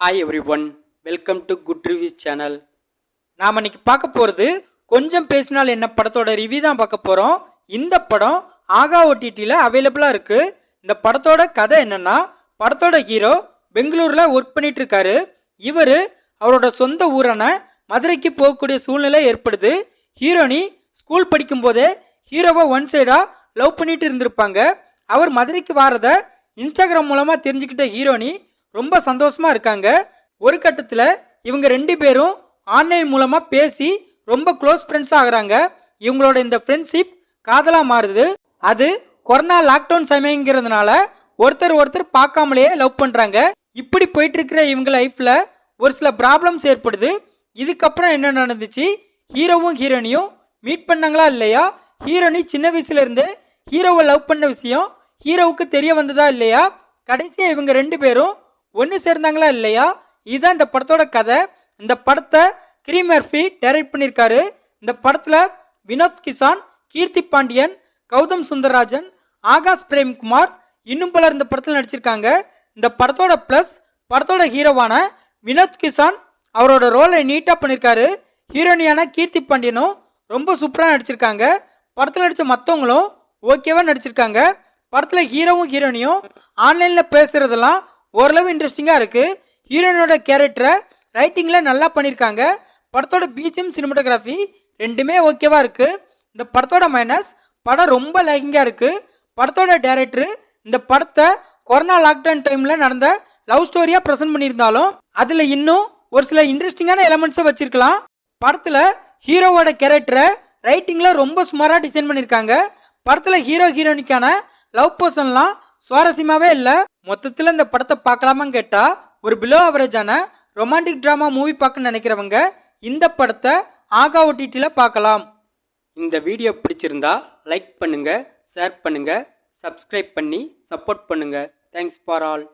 Hi everyone welcome to good reviews channel நாம் இன்னைக்கு பார்க்க போகிறது கொஞ்சம் பேசினால் என்ன படத்தோட ரிவ்யூ தான் பார்க்க போகிறோம் இந்த படம் ஆகா ஓடிடியில் அவைலபிளாக இருக்குது இந்த படத்தோட கதை என்னென்னா படத்தோட ஹீரோ பெங்களூரில் ஒர்க் பண்ணிட்டு இருக்காரு இவர் அவரோட சொந்த ஊரான மதுரைக்கு போகக்கூடிய சூழ்நிலை ஏற்படுது. ஹீரோனி ஸ்கூல் படிக்கும்போதே ஹீரோவை ஒன் சைடாக லவ் பண்ணிட்டு இருந்திருப்பாங்க. அவர் மதுரைக்கு வாரத இன்ஸ்டாகிராம் மூலமாக தெரிஞ்சுக்கிட்ட ஹீரோனி ரொம்ப சந்தோஷமா இருக்காங்க. ஒரு கட்டத்தில் இவங்க ரெண்டு பேரும் ஆன்லைன் மூலமாக பேசி ரொம்ப க்ளோஸ் ஃப்ரெண்ட்ஸ் ஆகுறாங்க. இவங்களோட இந்த ஃப்ரெண்ட்ஷிப் காதலாக மாறுது. அது கொரோனா லாக்டவுன் சமயங்கிறதுனால ஒருத்தர் ஒருத்தர் பார்க்காமலேயே லவ் பண்ணுறாங்க இப்படி போயிட்டு இருக்கிற இவங்க லைஃப்பில் ஒரு சில ப்ராப்ளம்ஸ் ஏற்படுது. இதுக்கப்புறம் என்ன நடந்துச்சு? ஹீரோவும் ஹீரோனியும் மீட் பண்ணாங்களா இல்லையா? ஹீரோனி சின்ன வயசுல இருந்து ஹீரோவை லவ் பண்ண விஷயம். ஹீரோவுக்கு தெரிய வந்ததா இல்லையா? கடைசியாக இவங்க ரெண்டு பேரும் ஒன்று சேர்ந்தாங்களா இல்லையா? இதுதான் இந்த படத்தோட கதை. இந்த படத்தை கிரிமர்ஃபி டைரக்ட் பண்ணியிருக்காரு. இந்த படத்தில் வினோத் கிசான் கீர்த்தி பாண்டியன் கௌதம் சுந்தரராஜன் ஆகாஷ் பிரேம்குமார் இன்னும் பலர் இந்த படத்தில் நடிச்சிருக்காங்க. இந்த படத்தோட ப்ளஸ் படத்தோட ஹீரோவான வினோத் கிசான் அவரோட ரோலை நீட்டாக பண்ணியிருக்காரு. ஹீரோனியான கீர்த்தி பாண்டியனும் ரொம்ப சூப்பராக நடிச்சிருக்காங்க. படத்தில் நடித்த மற்றவங்களும் ஓகேவாக நடிச்சிருக்காங்க. படத்தில் ஹீரோவும் ஹீரோனியும் ஆன்லைனில் பேசுகிறதெல்லாம் ஓரளவு இன்ட்ரெஸ்டிங்காக இருக்குது ஹீரோயினோட கேரக்டரை ரைட்டிங்கில் நல்லா பண்ணியிருக்காங்க படத்தோட பிஜிஎம் சினிமாட்டோகிராஃபி ரெண்டுமே ஓகேவாக இருக்குது இந்த படத்தோட மைனஸ் படம் ரொம்ப லேகிங்காக இருக்குது படத்தோட டைரக்டர் இந்த படத்தை கொரோனா லாக்டவுன் டைமில் நடந்த லவ் ஸ்டோரியாக ப்ரெசென்ட் பண்ணியிருந்தாலும் அதில் இன்னும் ஒரு சில இன்ட்ரெஸ்டிங்கான எலமெண்ட்ஸை வச்சுருக்கலாம். படத்தில் ஹீரோவோட கேரக்டரை ரைட்டிங்கில் ரொம்ப சுமாராக டிசைன் பண்ணியிருக்காங்க படத்தில் ஹீரோ ஹீரோனிக்கான லவ் போர்ஷன்லாம் சுவாரஸ்யமாகவே இல்லை. மொத்தத்தில் இந்த படத்தை பார்க்கலாமான்னு கேட்டால் ஒரு பிலோ அவரேஜான ரொமான்டிக் ட்ராமா மூவி பார்க்க நினைக்கிறவங்க இந்த படத்தை ஆகா ஓடிடியில் பார்க்கலாம். இந்த வீடியோ பிடிச்சிருந்தா லைக் பண்ணுங்கள் ஷேர் பண்ணுங்கள் சப்ஸ்கிரைப் பண்ணி சப்போர்ட் பண்ணுங்கள் தேங்க்ஸ் ஃபார் ஆல்